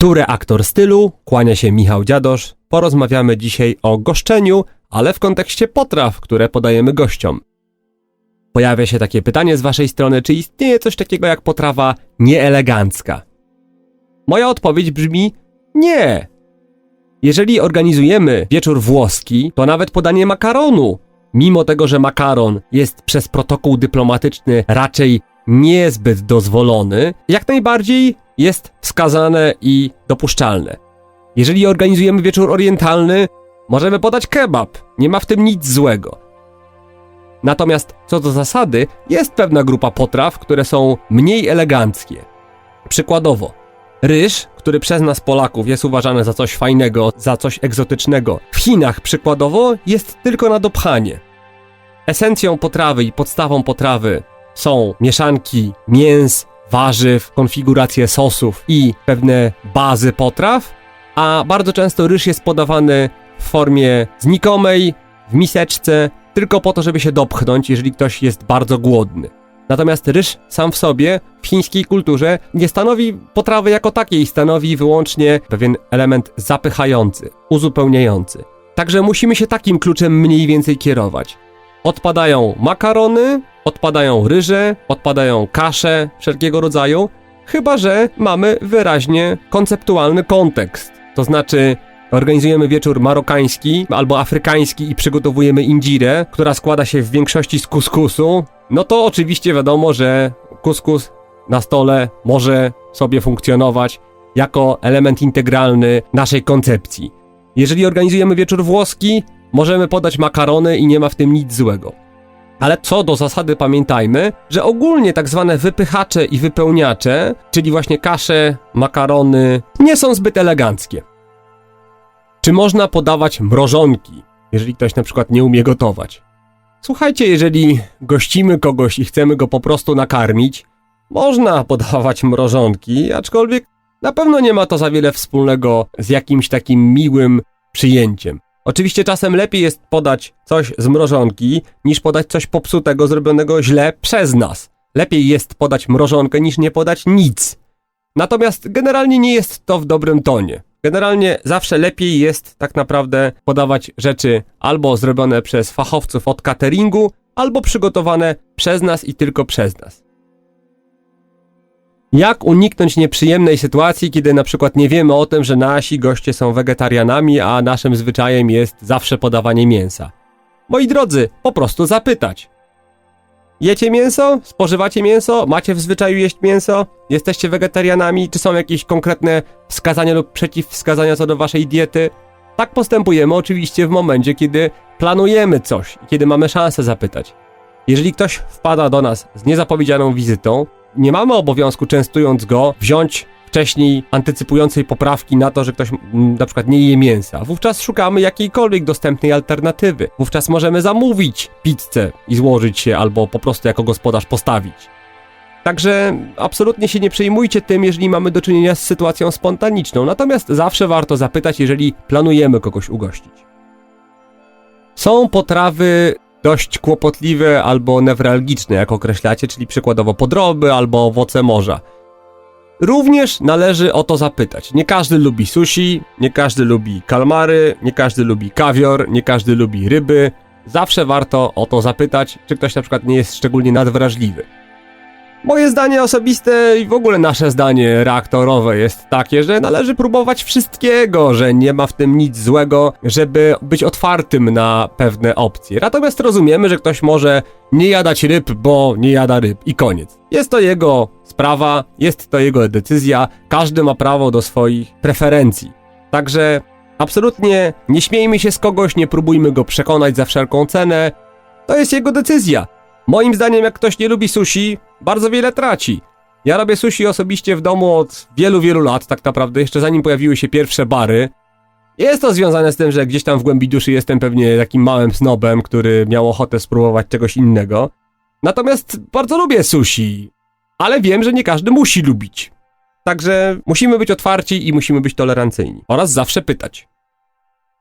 Tu reaktor stylu, kłania się Michał Dziadosz. Porozmawiamy dzisiaj o goszczeniu, ale w kontekście potraw, które podajemy gościom. Pojawia się takie pytanie z waszej strony, czy istnieje coś takiego jak potrawa nieelegancka? Moja odpowiedź brzmi nie. Jeżeli organizujemy wieczór włoski, to nawet podanie makaronu, mimo tego, że makaron jest przez protokół dyplomatyczny raczej niezbyt dozwolony, jak najbardziej jest wskazane i dopuszczalne. Jeżeli organizujemy wieczór orientalny, możemy podać kebab, nie ma w tym nic złego. Natomiast co do zasady, jest pewna grupa potraw, które są mniej eleganckie. Przykładowo, ryż, który przez nas Polaków jest uważany za coś fajnego, za coś egzotycznego, w Chinach przykładowo jest tylko na dopchanie. Esencją potrawy i podstawą potrawy są mieszanki mięs, warzyw, konfiguracje sosów i pewne bazy potraw, a bardzo często ryż jest podawany w formie znikomej, w miseczce, tylko po to, żeby się dopchnąć, jeżeli ktoś jest bardzo głodny. Natomiast ryż sam w sobie w chińskiej kulturze nie stanowi potrawy jako takiej, stanowi wyłącznie pewien element zapychający, uzupełniający. Także musimy się takim kluczem mniej więcej kierować. Odpadają makarony, odpadają ryże, odpadają kasze wszelkiego rodzaju, chyba że mamy wyraźnie konceptualny kontekst. To znaczy, organizujemy wieczór marokański albo afrykański i przygotowujemy indzirę, która składa się w większości z kuskusu, no to oczywiście wiadomo, że kuskus na stole może sobie funkcjonować jako element integralny naszej koncepcji. Jeżeli organizujemy wieczór włoski, możemy podać makarony i nie ma w tym nic złego. Ale co do zasady pamiętajmy, że ogólnie tak zwane wypychacze i wypełniacze, czyli właśnie kasze, makarony, nie są zbyt eleganckie. Czy można podawać mrożonki, jeżeli ktoś na przykład nie umie gotować? Słuchajcie, jeżeli gościmy kogoś i chcemy go po prostu nakarmić, można podawać mrożonki, aczkolwiek na pewno nie ma to za wiele wspólnego z jakimś takim miłym przyjęciem. Oczywiście czasem lepiej jest podać coś z mrożonki, niż podać coś popsutego, zrobionego źle przez nas. Lepiej jest podać mrożonkę, niż nie podać nic. Natomiast generalnie nie jest to w dobrym tonie. Generalnie zawsze lepiej jest tak naprawdę podawać rzeczy albo zrobione przez fachowców od cateringu, albo przygotowane przez nas i tylko przez nas. Jak uniknąć nieprzyjemnej sytuacji, kiedy na przykład nie wiemy o tym, że nasi goście są wegetarianami, a naszym zwyczajem jest zawsze podawanie mięsa? Moi drodzy, po prostu zapytać. Jecie mięso? Spożywacie mięso? Macie w zwyczaju jeść mięso? Jesteście wegetarianami? Czy są jakieś konkretne wskazania lub przeciwwskazania co do waszej diety? Tak postępujemy oczywiście w momencie, kiedy planujemy coś i kiedy mamy szansę zapytać. Jeżeli ktoś wpada do nas z niezapowiedzianą wizytą, nie mamy obowiązku, częstując go, wziąć wcześniej antycypującej poprawki na to, że ktoś mm, na przykład nie je mięsa. Wówczas szukamy jakiejkolwiek dostępnej alternatywy. Wówczas możemy zamówić pizzę i złożyć się, albo po prostu jako gospodarz postawić. Także absolutnie się nie przejmujcie tym, jeżeli mamy do czynienia z sytuacją spontaniczną, natomiast zawsze warto zapytać, jeżeli planujemy kogoś ugościć. Są potrawy dość kłopotliwe albo newralgiczne, jak określacie, czyli przykładowo podroby albo owoce morza. Również należy o to zapytać. Nie każdy lubi sushi, nie każdy lubi kalmary, nie każdy lubi kawior, nie każdy lubi ryby. Zawsze warto o to zapytać, czy ktoś na przykład nie jest szczególnie nadwrażliwy. Moje zdanie osobiste i w ogóle nasze zdanie reaktorowe jest takie, że należy próbować wszystkiego, że nie ma w tym nic złego, żeby być otwartym na pewne opcje. Natomiast rozumiemy, że ktoś może nie jadać ryb, bo nie jada ryb i koniec. Jest to jego sprawa, jest to jego decyzja, każdy ma prawo do swoich preferencji. Także absolutnie nie śmiejmy się z kogoś, nie próbujmy go przekonać za wszelką cenę. To jest jego decyzja. Moim zdaniem, jak ktoś nie lubi sushi, bardzo wiele traci. Ja robię sushi osobiście w domu od wielu, wielu lat, tak naprawdę, jeszcze zanim pojawiły się pierwsze bary. Jest to związane z tym, że gdzieś tam w głębi duszy jestem pewnie takim małym snobem, który miał ochotę spróbować czegoś innego. Natomiast bardzo lubię sushi, ale wiem, że nie każdy musi lubić. Także musimy być otwarci i musimy być tolerancyjni. Oraz zawsze pytać.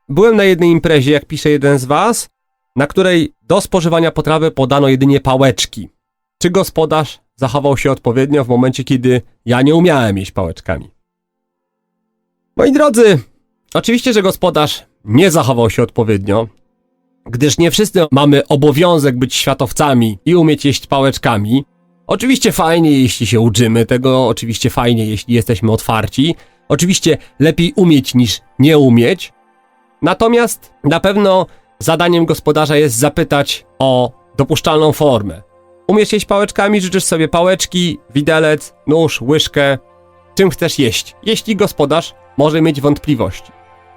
Byłem na jednej imprezie, jak pisze jeden z was, na której do spożywania potrawy podano jedynie pałeczki. Czy gospodarz zachował się odpowiednio w momencie, kiedy ja nie umiałem jeść pałeczkami? Moi drodzy, oczywiście, że gospodarz nie zachował się odpowiednio, gdyż nie wszyscy mamy obowiązek być światowcami i umieć jeść pałeczkami. Oczywiście fajnie, jeśli się uczymy tego, oczywiście fajnie, jeśli jesteśmy otwarci. Oczywiście lepiej umieć niż nie umieć. Natomiast na pewno zadaniem gospodarza jest zapytać o dopuszczalną formę. Umiesz jeść pałeczkami, życzysz sobie pałeczki, widelec, nóż, łyżkę. Czym chcesz jeść? Jeśli gospodarz może mieć wątpliwości.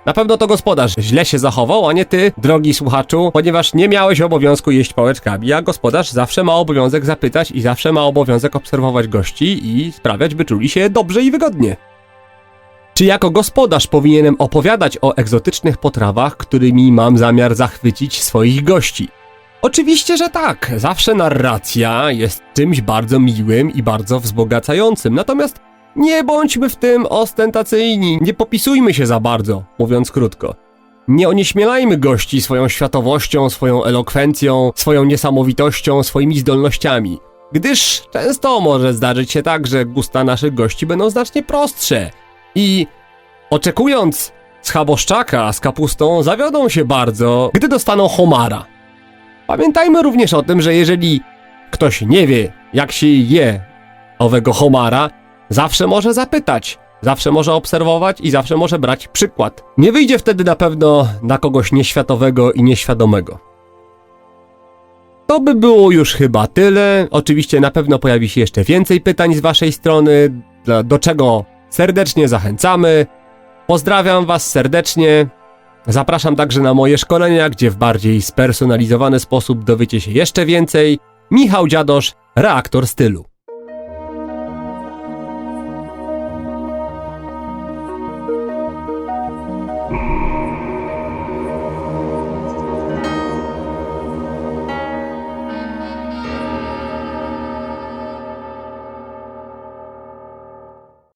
Na pewno to gospodarz źle się zachował, a nie ty, drogi słuchaczu, ponieważ nie miałeś obowiązku jeść pałeczkami, a gospodarz zawsze ma obowiązek zapytać i zawsze ma obowiązek obserwować gości i sprawiać, by czuli się dobrze i wygodnie. Czy jako gospodarz powinienem opowiadać o egzotycznych potrawach, którymi mam zamiar zachwycić swoich gości? Oczywiście, że tak. Zawsze narracja jest czymś bardzo miłym i bardzo wzbogacającym. Natomiast nie bądźmy w tym ostentacyjni, nie popisujmy się za bardzo, mówiąc krótko. Nie onieśmielajmy gości swoją światowością, swoją elokwencją, swoją niesamowitością, swoimi zdolnościami. Gdyż często może zdarzyć się tak, że gusta naszych gości będą znacznie prostsze. I oczekując schaboszczaka z kapustą, zawiodą się bardzo, gdy dostaną homara. Pamiętajmy również o tym, że jeżeli ktoś nie wie, jak się je owego homara, zawsze może zapytać, zawsze może obserwować i zawsze może brać przykład. Nie wyjdzie wtedy na pewno na kogoś nieświatowego i nieświadomego. To by było już chyba tyle. Oczywiście na pewno pojawi się jeszcze więcej pytań z Waszej strony, do czego serdecznie zachęcamy. Pozdrawiam Was serdecznie. Zapraszam także na moje szkolenia, gdzie w bardziej spersonalizowany sposób dowiecie się jeszcze więcej. Michał Dziadosz, reaktor stylu.